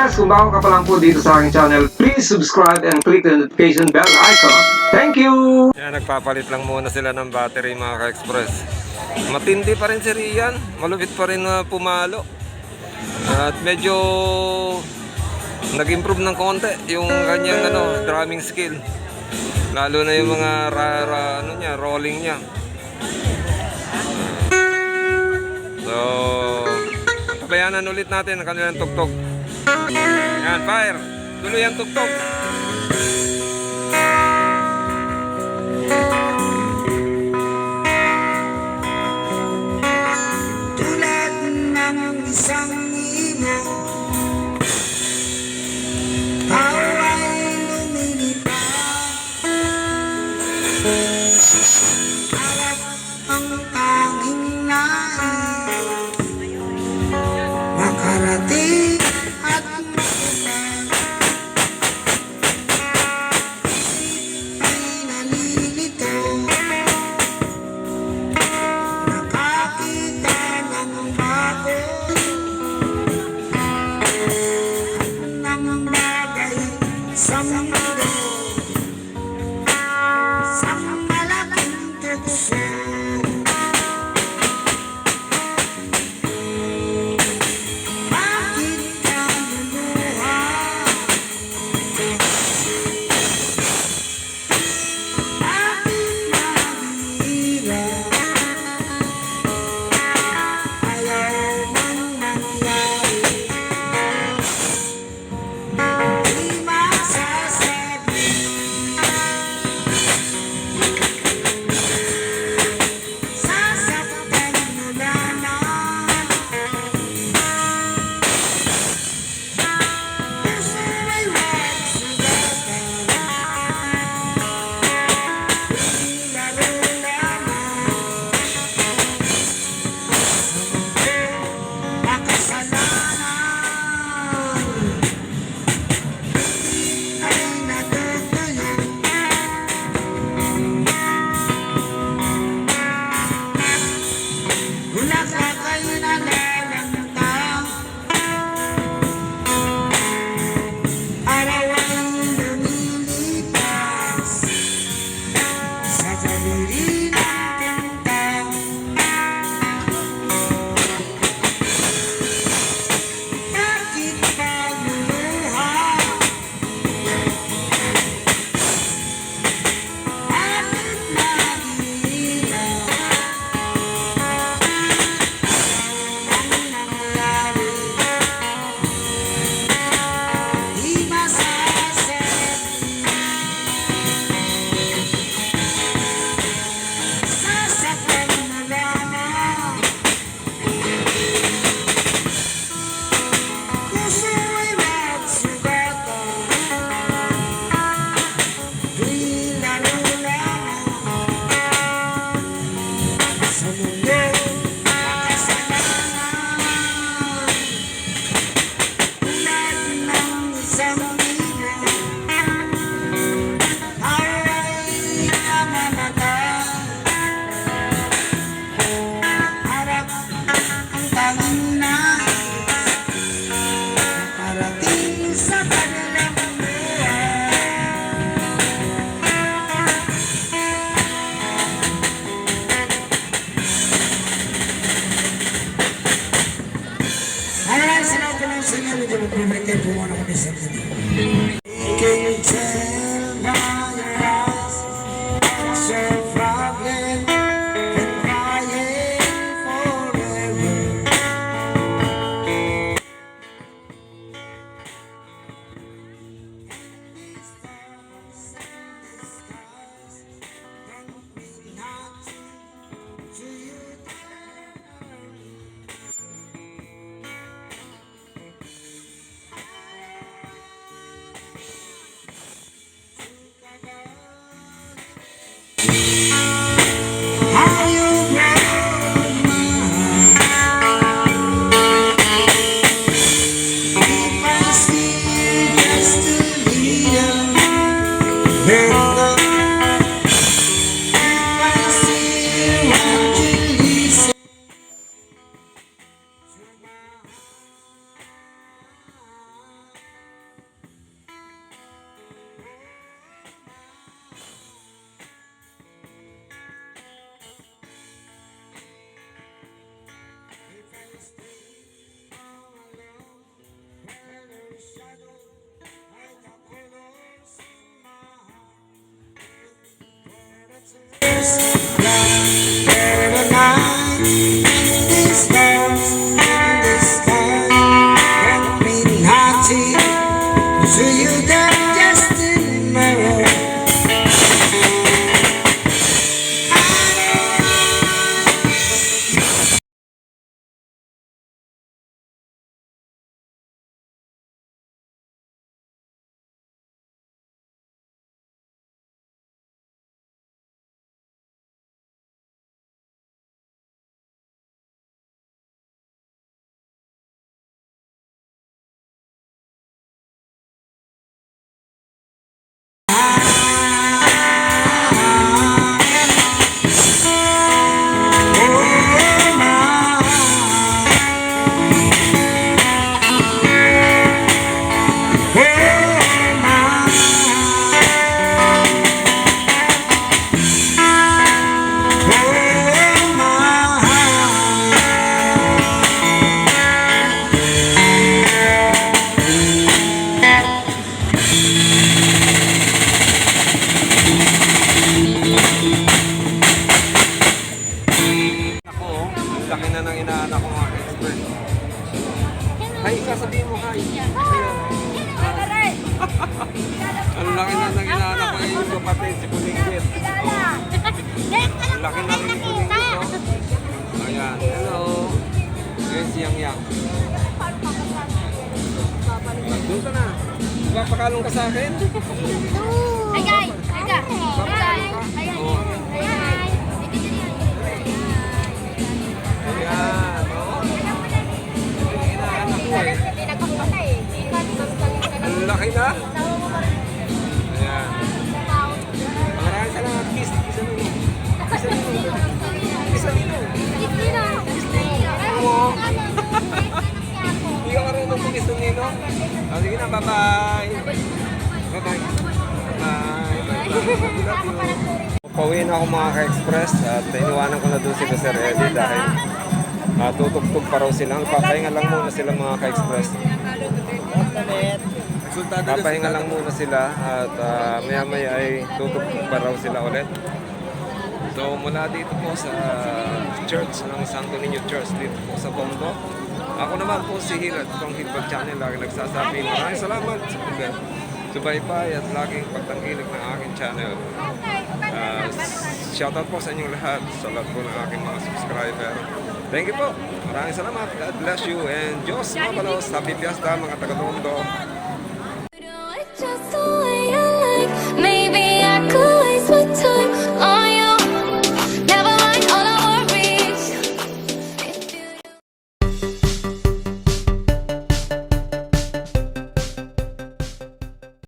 Ka-Express, kung bago ka pa lang po dito sa aking channel, please subscribe and click the notification bell icon. Thank you! Yan, nagpapalit lang muna sila ng battery mga ka-Express. Matindi pa rin si Rian, malupit pa rin na pumalo. At medyo nag-improve ng konti yung kanyang ano, drumming skill. Lalo na yung mga ra, ra, ano niya, rolling niya. So, bayanan ulit natin ang kanilang tugtog. Yan, fire. Tuloy ang tugtog. Lang sa inyo, to you there. Guys! Hi Oo. guys! Ayan, oo. Ito yung inaanak ko eh. Ang laki na. Ayan. Maraming salamat. Kiss. Kiss ano mo? Kiss ano mo? Kiss ano mo? Oo. Hindi ka Oh, sige na, bye-bye. Bye-bye. Bye. Bye-bye. Pauwi na ako mga ka-express at iniwanan ko na doon si Sir Eddie dahil uh, tutugtog pa raw sila. Papahinga lang muna sila mga ka-express. Papahinga lang muna sila at uh, maya maya ay tutugtog pa raw sila ulit. So mula dito po sa church ng Santo Niño Church dito po sa Tondo. Ako naman po si Hilat from Hitbag Channel. Lagi nagsasabi maraming salamat sa pag subaybay at laging pagtangkilik ng aking channel. Uh, shoutout po sa inyong lahat, sa lahat po ng aking mga subscriber. Thank you po. Maraming salamat. God bless you. And Diyos mabalos. Happy Fiesta mga taga-Tondo.